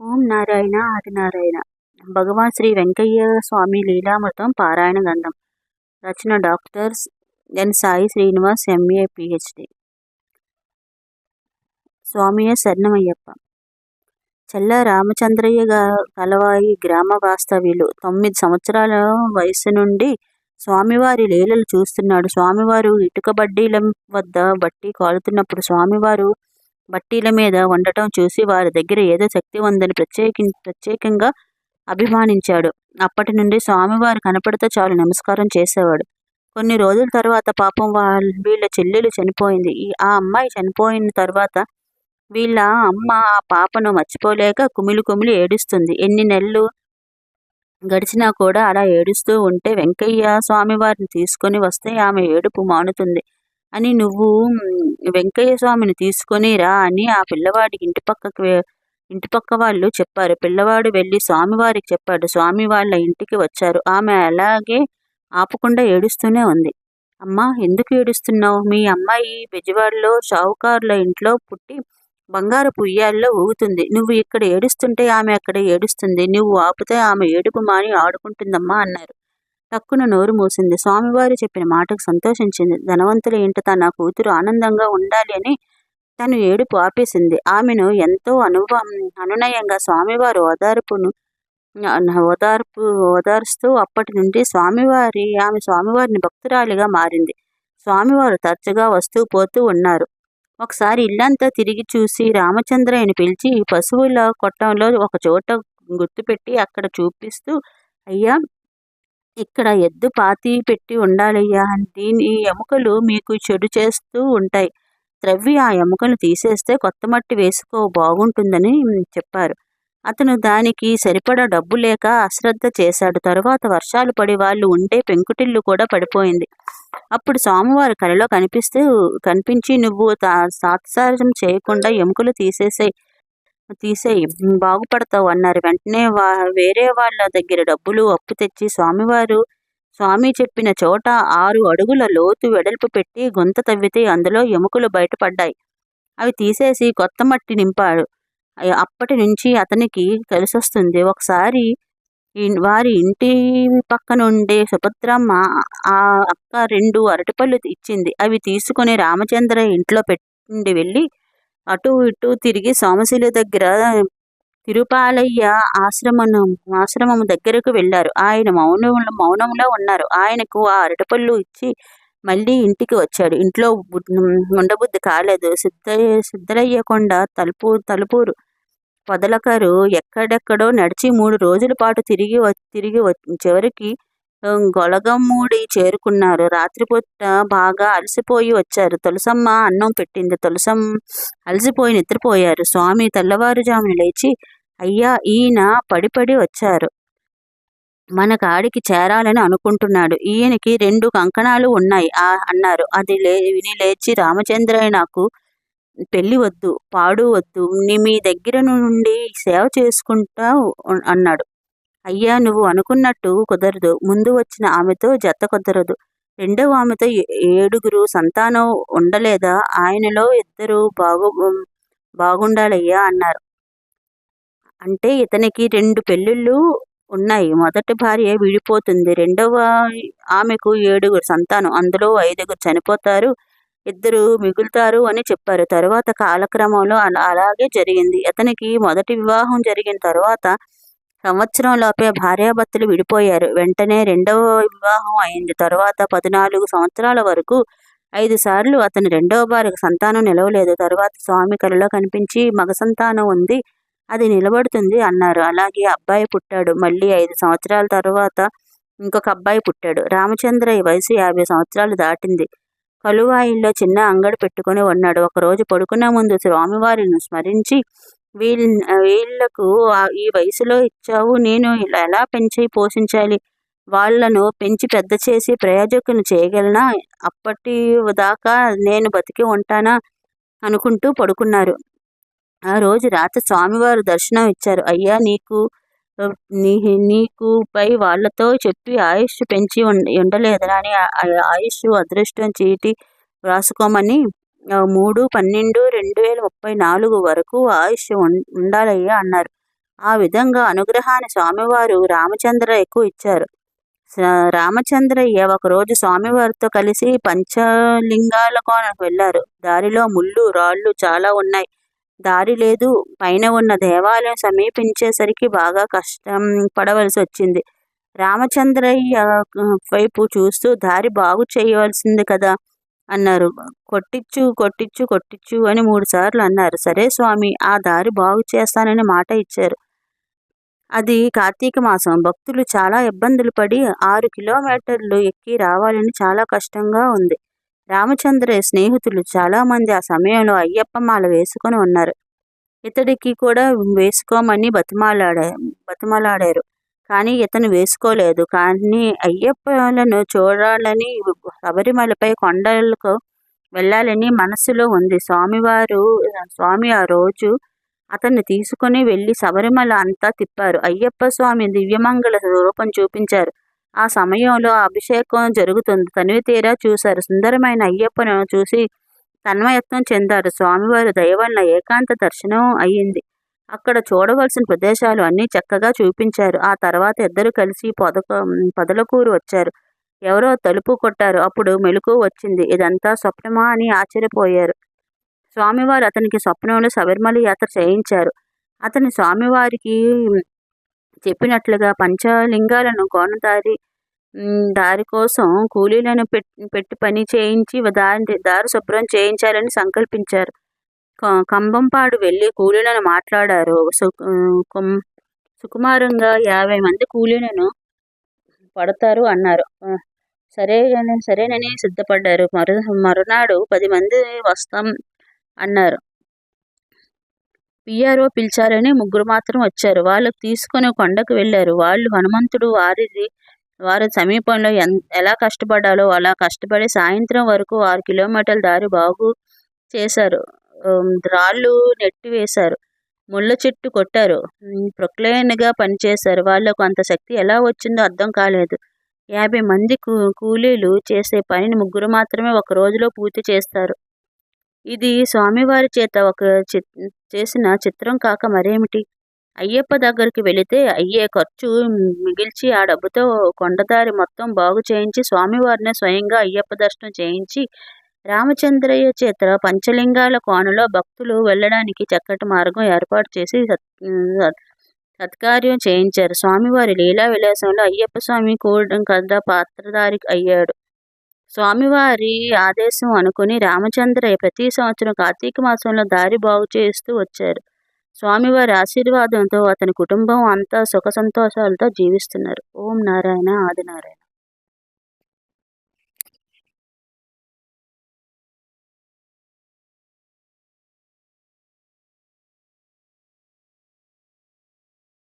ఓం నారాయణ ఆదినారాయణ భగవాన్ శ్రీ వెంకయ్య స్వామి లీలామృతం పారాయణ గంధం. రచన doctors N Sai Srinivas MA PhD. స్వామియ శరణమయ్యప్ప. చెల్ల రామచంద్రయ్య కలవాయి గ్రామ వాస్తవ్యులు. తొమ్మిది సంవత్సరాల వయసు నుండి స్వామివారి లీలలు చూస్తున్నాడు. స్వామివారు ఇటుక బడ్డీల వద్ద బట్టి కాలుతున్నప్పుడు స్వామివారు బట్టీల మీద వండటం చూసి వారి దగ్గర ఏదో శక్తి ఉందని ప్రత్యేకి ప్రత్యేకంగా అభిమానించాడు. అప్పటి నుండి స్వామివారు కనపడితే చాలు నమస్కారం చేసేవాడు. కొన్ని రోజుల తర్వాత పాపం వాళ్ళ వీళ్ళ చెల్లెలు చనిపోయింది. ఈ ఆ అమ్మాయి చనిపోయిన తర్వాత వీళ్ళ అమ్మ ఆ పాపను మర్చిపోలేక కుమిలి కుమిలి ఏడుస్తుంది. ఎన్ని నెలలు గడిచినా కూడా అలా ఏడుస్తూ ఉంటే వెంకయ్య స్వామివారిని తీసుకొని వస్తే ఆమె ఏడుపు మానుతుంది. అని నువ్వు వెంకయ్య స్వామిని తీసుకొని రా అని ఆ పిల్లవాడికి ఇంటి పక్కకి ఇంటి పక్క వాళ్ళు చెప్పారు. పిల్లవాడు వెళ్ళి స్వామివారికి చెప్పాడు. స్వామి వాళ్ళ ఇంటికి వచ్చారు. ఆమె అలాగే ఆపకుండా ఏడుస్తూనే ఉంది. అమ్మా ఎందుకు ఏడుస్తున్నావు? మీ అమ్మాయి బెజవాడలో షావుకారుల ఇంట్లో పుట్టి బంగారు పుయ్యాల్లో ఊగుతుంది. నువ్వు ఇక్కడ ఏడుస్తుంటే ఆమె అక్కడ ఏడుస్తుంది. నువ్వు ఆపితే ఆమె ఏడుపు మాని ఆడుకుంటుందమ్మా అన్నారు. టక్కున నోరు మూసింది. స్వామివారు చెప్పిన మాటకు సంతోషించింది. ధనవంతుల ఇంట తన కూతురు ఆనందంగా ఉండాలి అని తను ఏడుపు ఆపేసింది. ఆమెను ఎంతో అనుభవం అనునయంగా స్వామివారు ఓదార్పును ఓదార్పు ఓదార్స్తూ అప్పటి నుండి స్వామివారి ఆమె స్వామివారిని భక్తురాలిగా మారింది. స్వామివారు తరచుగా వస్తూ పోతూ ఉన్నారు. ఒకసారి ఇల్లంతా తిరిగి చూసి రామచంద్రయ్యని పిలిచి పశువుల కొట్టంలో ఒక చోట గుర్తుపెట్టి అక్కడ చూపిస్తూ అయ్యా ఇక్కడ ఎద్దు పాతి పెట్టి ఉండాలయ్యా దీని ఈ ఎముకలు మీకు చెడు చేస్తూ ఉంటాయి. త్రవ్వి ఆ ఎముకలు తీసేస్తే కొత్త మట్టి వేసుకో బాగుంటుందని చెప్పారు. అతను దానికి సరిపడా డబ్బు లేక అశ్రద్ధ చేశాడు. తరువాత వర్షాలు పడి వాళ్ళు ఉండే పెంకుటిల్లు కూడా పడిపోయింది. అప్పుడు సోమవారి కలలో కనిపిస్తూ కనిపించి నువ్వు తా- సాత్సారం చేయకుండా ఎముకలు తీసేసాయి. తీసేయి. బాగుపడతావు అన్నారు. వెంటనే వా వేరే వాళ్ళ దగ్గర డబ్బులు అప్పు తెచ్చి స్వామివారు స్వామి చెప్పిన చోట ఆరు అడుగుల లోతు వెడల్పు పెట్టి గుంత తవ్వితే అందులో ఎముకలు బయటపడ్డాయి. అవి తీసేసి కొత్త మట్టి నింపాడు. అప్పటి నుంచి అతనికి కలిసొస్తుంది. ఒకసారి వారి ఇంటి పక్కన ఉండే సుభద్రమ్మ ఆ అక్క రెండు అరటిపళ్ళు ఇచ్చింది. అవి తీసుకొని రామచంద్ర ఇంట్లో పెట్టి వెళ్ళి అటు ఇటు తిరిగి సోమశిల దగ్గర తిరుపాలయ్య ఆశ్రమం ఆశ్రమం దగ్గరకు వెళ్ళారు. ఆయన మౌనం మౌనంలో ఉన్నారు. ఆయనకు ఆ అరటిపళ్ళు ఇచ్చి మళ్ళీ ఇంటికి వచ్చాడు. ఇంట్లో ఉండబుద్ధి కాలేదు. సిద్ధయ్య సిద్ధలయ్యకుండా కొండ తలుపు తలుపూరు పొదలకరు ఎక్కడెక్కడో నడిచి మూడు రోజుల పాటు తిరిగి తిరిగి వ- చివరికి ఆ, గొలగమూడి చేరుకున్నారు. రాత్రిపూట బాగా అలసిపోయి వచ్చారు. తులసమ్మ అన్నం పెట్టింది. తులసమ్మ అలసిపోయి నిద్రపోయారు. స్వామి తెల్లవారుజామున లేచి అయ్యా ఈయన పడిపడి వచ్చారు. మన కాడికి చేరాలని అనుకుంటున్నాడు. ఈయనకి రెండు కంకణాలు ఉన్నాయి ఆ అన్నారు. అది లే విని లేచి రామచంద్రయ్య నాకు పెళ్ళి వద్దు పాడు వద్దు. నీ మీ దగ్గర నుండి సేవ చేసుకుంటా అన్నాడు. అయ్యా నువ్వు అనుకున్నట్టు కుదరదు. ముందు వచ్చిన ఆమెతో జత కుదరదు. రెండవ ఆమెతో ఏడుగురు సంతానం ఉండలేదా? ఆయనలో ఇద్దరు బాగు బాగుండాలయ్యా అన్నారు. అంటే ఇతనికి రెండు పెళ్ళిళ్ళు ఉన్నాయి. మొదటి భార్య విడిపోతుంది. రెండవ ఆమెకు ఏడుగురు సంతానం. అందులో ఐదుగురు చనిపోతారు. ఇద్దరు మిగులుతారు అని చెప్పారు. తరువాత కాలక్రమంలో అలా అలాగే జరిగింది. అతనికి మొదటి వివాహం జరిగిన తర్వాత సంవత్సరంలోపే భార్యాభర్తలు విడిపోయారు. వెంటనే రెండవ వివాహం అయింది. తరువాత పద్నాలుగు సంవత్సరాల వరకు ఐదు సార్లు అతని రెండవ భార్యకు సంతానం నిలవలేదు. తరువాత స్వామి కలలో కనిపించి మగ సంతానం ఉంది అది నిలబడుతుంది అన్నారు. అలాగే అబ్బాయి పుట్టాడు. మళ్ళీ ఐదు సంవత్సరాల తర్వాత ఇంకొక అబ్బాయి పుట్టాడు. రామచంద్ర ఈ వయసు యాభై సంవత్సరాలు దాటింది. కలువాయిల్లో చిన్న అంగడి పెట్టుకుని ఉన్నాడు. ఒకరోజు పడుకునే ముందు స్వామివారిని స్మరించి వీళ్ళ వీళ్ళకు ఈ వయసులో ఇచ్చావు. నేను ఇలా ఎలా పెంచి పోషించాలి? వాళ్ళను పెంచి పెద్ద చేసి ప్రయోజకులు చేయగలనా? అప్పటి దాకా నేను బతికి ఉంటానా? అనుకుంటూ పడుకున్నారు. ఆ రోజు రాత్రి స్వామివారు దర్శనం ఇచ్చారు. అయ్యా నీకు నీ నీకు పై వాళ్ళతో చెప్పి ఆయుష్ పెంచి ఉండ ఉండలేదురా అని ఆయుష్ అదృష్టం చీటి వ్రాసుకోమని మూడు పన్నెండు రెండు వేల ముప్పై నాలుగు వరకు ఆయుష్ ఉండాలయ్యా అన్నారు. ఆ విధంగా అనుగ్రహాన్ని స్వామివారు రామచంద్రయ్యకు ఇచ్చారు. రామచంద్రయ్య ఒకరోజు స్వామివారితో కలిసి పంచలింగాల కోనకు వెళ్ళారు. దారిలో ముళ్ళు రాళ్ళు చాలా ఉన్నాయి. దారి లేదు. పైన ఉన్న దేవాలయం సమీపించేసరికి బాగా కష్టం పడవలసి వచ్చింది. రామచంద్రయ్య వైపు చూస్తూ దారి బాగు చేయవలసింది కదా. అన్నారు. కొట్టిచ్చు కొట్టిచ్చు కొట్టిచ్చు అని మూడు సార్లు అన్నారు. సరే స్వామి ఆ దారి బాగు చేస్తానని మాట ఇచ్చారు. అది కార్తీక మాసం. భక్తులు చాలా ఇబ్బందులు పడి ఆరు కిలోమీటర్లు ఎక్కి రావాలని చాలా కష్టంగా ఉంది. రామచంద్ర స్నేహితులు చాలామంది ఆ సమయంలో అయ్యప్ప మాల వేసుకొని ఉన్నారు. ఇతడికి కూడా వేసుకోమని బతిమాలాడా బతిమలాడారు. కానీ ఇతను వేసుకోలేదు. కానీ అయ్యప్పలను చూడాలని శబరిమలపై కొండలకు వెళ్ళాలని మనసులో ఉంది. స్వామివారు స్వామి ఆ రోజు అతన్ని తీసుకుని వెళ్ళి శబరిమల అంతా తిప్పారు. అయ్యప్ప స్వామి దివ్యమంగళ రూపం చూపించారు. ఆ సమయంలో అభిషేకం జరుగుతుంది. తనివి తీరా చూశారు. సుందరమైన అయ్యప్పను చూసి తన్మయత్నం చెందారు. స్వామివారి దయవల్ల ఏకాంత దర్శనం అయ్యింది అక్కడ చూడవలసిన ప్రదేశాలు అన్నీ చక్కగా చూపించారు. ఆ తర్వాత ఇద్దరు కలిసి పొదక పొదలకూరు వచ్చారు. ఎవరో తలుపు కొట్టారు. అప్పుడు మెలకు వచ్చింది. ఇదంతా స్వప్నమా? అని ఆశ్చర్యపోయారు. స్వామివారు అతనికి స్వప్నంలో శబరిమల యాత్ర చేయించారు. అతని స్వామివారికి చెప్పినట్లుగా పంచలింగాలను కోనదారి దారి కోసం కూలీలను పెట్టి పని చేయించి దారి దారి శుభ్రం చేయించాలని సంకల్పించారు. కంబంపాడు వెళ్ళి కూలీలను మాట్లాడారు. సుకుమారంగా యాభై మంది కూలీలను పడతారు అన్నారు. సరే సరేనని సిద్ధపడ్డారు. మరు మరునాడు పది మంది వస్తాం అన్నారు. పిఆర్ఓ పిలిచారని ముగ్గురు మాత్రం వచ్చారు. వాళ్ళు తీసుకొని కొండకు వెళ్ళారు. వాళ్ళు హనుమంతుడు వారిది వారి సమీపంలో ఎలా కష్టపడాలో అలా కష్టపడి సాయంత్రం వరకు ఆరు కిలోమీటర్ల దారి బాగు చేశారు. రాళ్ళు నెట్టివేశారు ముళ్ళ చెట్టు కొట్టారు. ప్రొక్లైన్గా పనిచేశారు. వాళ్ళకు అంత శక్తి ఎలా వచ్చిందో అర్థం కాలేదు. యాభై మంది కూలీలు చేసే పనిని ముగ్గురు మాత్రమే ఒక రోజులో పూర్తి చేస్తారు. ఇది స్వామివారి చేత ఒక చేసిన చిత్రం కాక మరేమిటి? అయ్యప్ప దగ్గరికి వెళితే అయ్యే ఖర్చు మిగిల్చి ఆ డబ్బుతో కొండదారి మొత్తం బాగు చేయించి స్వామివారిని స్వయంగా అయ్యప్ప దర్శనం చేయించి రామచంద్రయ్య చేత పంచలింగాల కోనలో భక్తులు వెళ్ళడానికి చక్కటి మార్గం ఏర్పాటు చేసి సత్కార్యం చేయించారు. స్వామివారి లీలా విలాసంలో అయ్యప్ప స్వామి కూడడం కథ పాత్రధారి అయ్యాడు. స్వామివారి ఆదేశం అనుకుని రామచంద్రయ్య ప్రతి సంవత్సరం కార్తీక మాసంలో దారి బాగు చేస్తూ వచ్చారు. స్వామివారి ఆశీర్వాదంతో అతని కుటుంబం అంతా సుఖ సంతోషాలతో జీవిస్తున్నారు. ఓం నారాయణ ఆదినారాయణ.